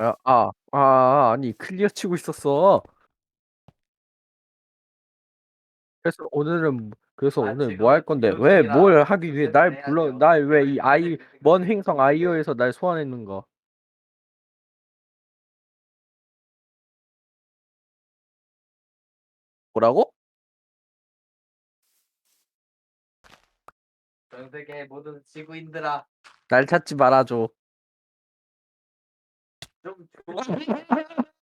아, 아, 아, 아니 클리어 치고 있었어. 그래서 오늘은 그래서 아, 오늘 지금 뭐할 건데 기록 왜 중이라 뭘 하기 위해 날 해야죠. 불러 날왜 이 아이 네, 먼 행성 아이오에서 날 소환했는가? 뭐라고? 전 세계의 모든 지구인들아 날 찾지 말아줘. 좀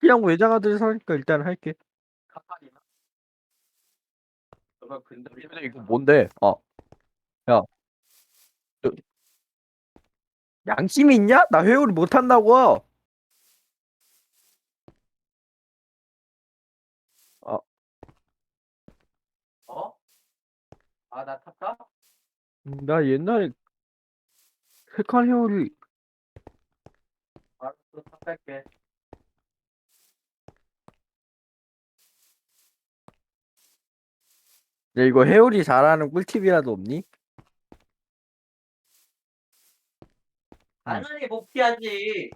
그냥 외장하들 사니까 일단 할게. 카판이나 너가 근데 근데 이거 뭔데? 어, 야, 너- 양심이 있냐? 나 회오리 못 한다고. 어? 아 나 탔다? 나 옛날에 색깔 회오리 알았어 탑할게 야, 이거 회오리 잘하는 꿀팁이라도 없니? 당연히 못 피하지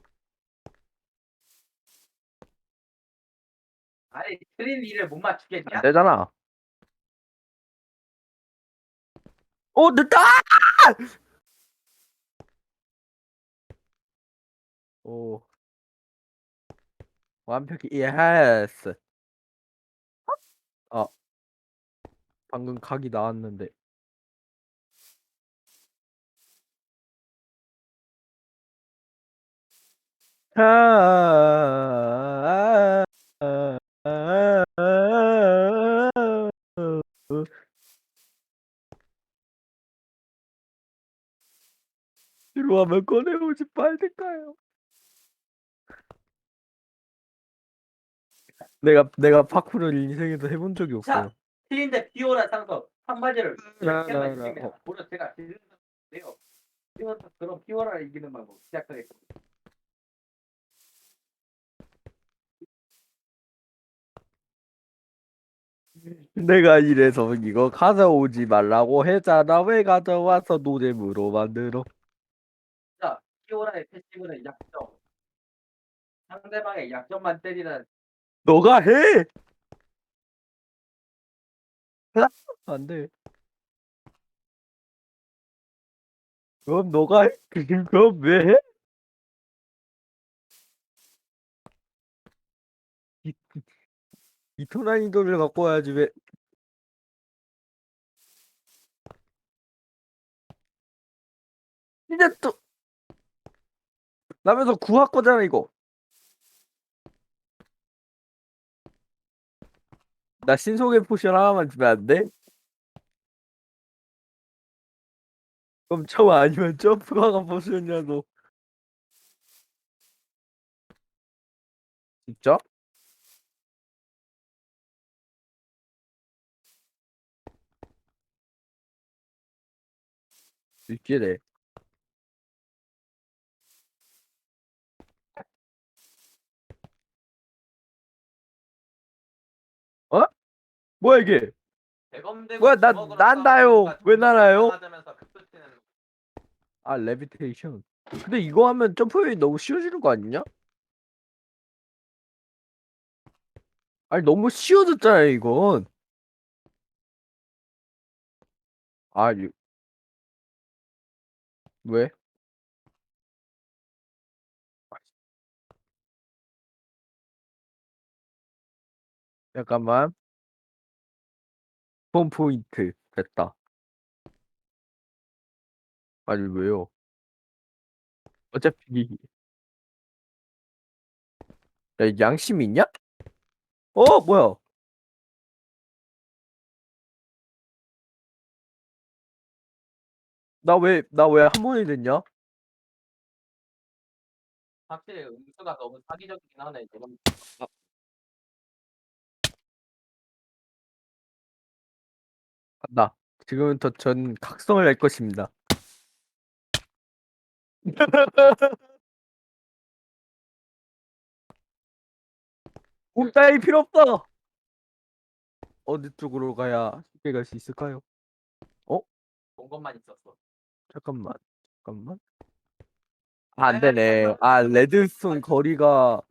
아니 트린 일을 못 맞추겠냐? 안 되잖아. 어, 늦다! 오. 완벽히 예스. 어. 방금 각이 나왔는데. 아, 들어와면 꺼내오지 말든가요? 내가 내가 파쿠를 인생에서 해본 적이 없어. 자 트린데 피오라 상서 한마디를 나, 쉽게 나, 말씀드리면 나, 어. 오늘 제가 드리는데요 피오라 그럼 피오라를 이기는 방법 시작하겠습니다 내가 이래서 이거 가져오지 말라고 했잖아. 왜 가져와서 노잼으로 만들어? 자 피오라의 패시브는 약점 상대방의 약점만 때리는 너가 해. 안 돼. 그럼 너가 해. 그럼 왜 해? 이, 이 토나니도를 갖고 와야지 왜? 이제 또 나면서 구할 거잖아 이거. 나 신속의 포션 하나만 주면 안 돼? 그럼 점 아니면 점프가 포션이라도. 진짜? 있기래. 뭐야 이게? 뭐야, 나- 주먹으로 난다요. 싸우니까 왜 급소 치는 아 레비테이션. 근데 이거 하면 점프율이 너무 쉬워지는 거 아니냐? 아니 너무 쉬워졌잖아 이건. 아 유... 왜? 잠깐만. 홈 포인트 됐다. 아니 왜요? 어차피 야 양심 있냐? 어 뭐야? 나 왜 나 왜 한 번이 됐냐? 확실히 음수가 너무 사기적이긴 하네 대검 간다. 지금부터 전 각성을 낼 것입니다. 공 따위 필요 없어. 어느 쪽으로 가야 쉽게 갈 수 있을까요? 본 것만 있었어 잠깐만. 잠깐만. 아, 안 되네. 아, 레드스톤 거리가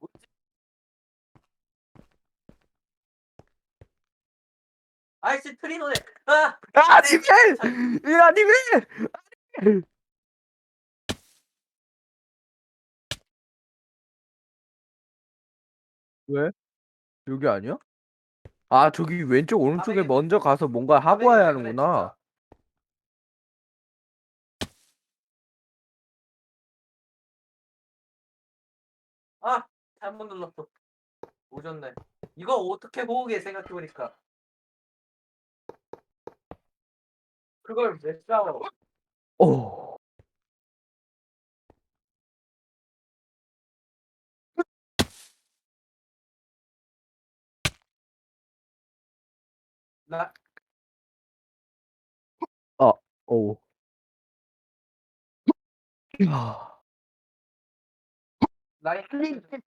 아이씨 트리노네. 아 아니메! 이 아니메! 왜? 여기 아니야? 아, 저기 왼쪽 오른쪽에 먼저 가서 뭔가 하고 와야 하는구나. 아 잘못 눌렀어. 오졌네. 이거 어떻게 보게 생각해보니까. 그걸 왜 싸워? 오. 나 오. 아, 나의 할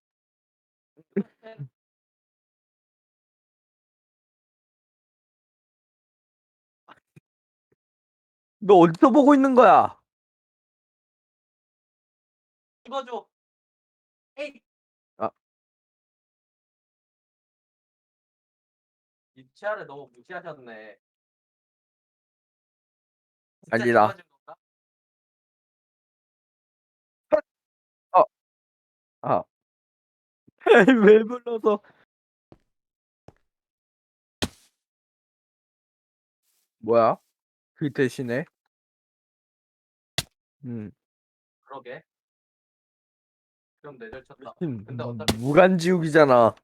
너 어디서 보고 있는 거야? 찍어줘. 에이. 아. 유치아를 너무 무시하셨네. 진짜 아니다. 찍어준 건가? 아. 왜 불러서? 뭐야? 그 대신에? 음, 그러게. 그럼 내절 쳤다. 음, 근데 어차피 무간지옥이잖아.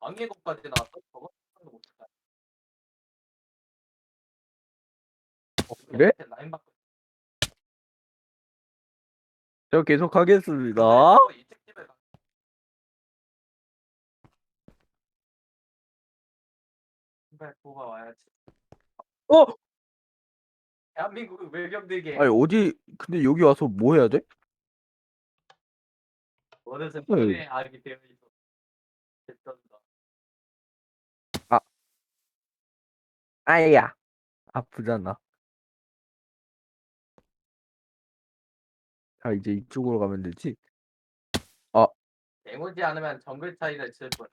왕의 것까지 나왔어. 저거 못했다. 어, 그래? 밑에 라인 바꿔. 저 계속 하겠습니다. 집에. 신발 뽑아 와야지. 어? 대한민국 외병들에게 아니 어디? 근데 여기 와서 뭐 해야 돼? 어느새 헐. 분의 악이 되어 있어. 됐던다. 아야. 아프잖아. 자 이제 이쪽으로 가면 되지. 애무지 않으면 정글 차이를 칠 뿐.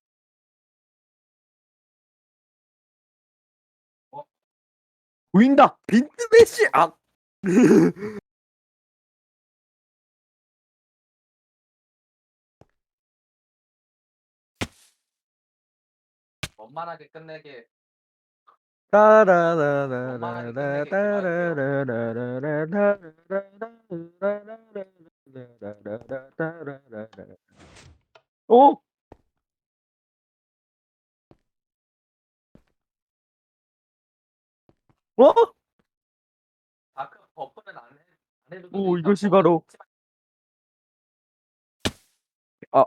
보인다. 빈트 메시. 아. 원만하게 끝내게 어? 어? 다크 버프는 안 해. 안 해도 오, 이것이 버프 바로- 아.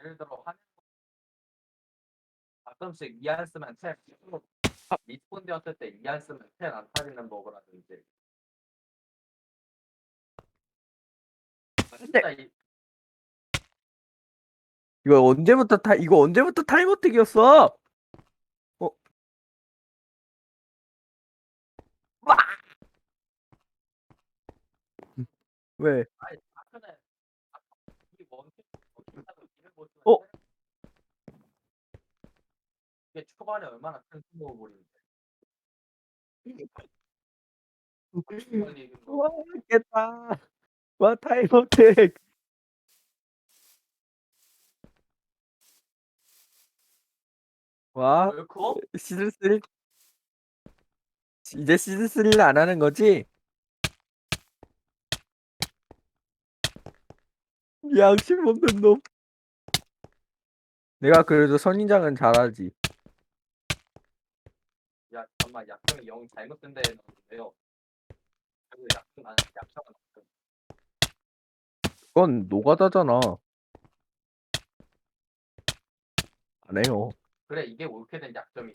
예를 들어 한 가끔씩 이안 쓰면 탭 리스폰 되었을 때 이안 쓰면 탭안 타지는 버그라든지 진짜 이 이거 언제부터 타 이거 언제부터 타임 어택이었어? 어? 와! 왜? 어? 이게 초반에 얼마나 큰 승부를 빨리 거. 와, 깼다. 와, 타임어택. 와, 왜 그거? 시즌 3 이제 시즌 3는 안 하는 거지? 양심 없는 놈. 내가 그래도 선인장은 잘하지. 야 잠깐만 약점이 영 잘못 쓴 데에 넣었는데요 약점 안 약점은 없음 그건 노가다잖아. 안 해요. 그래 이게 옳게 된 약점이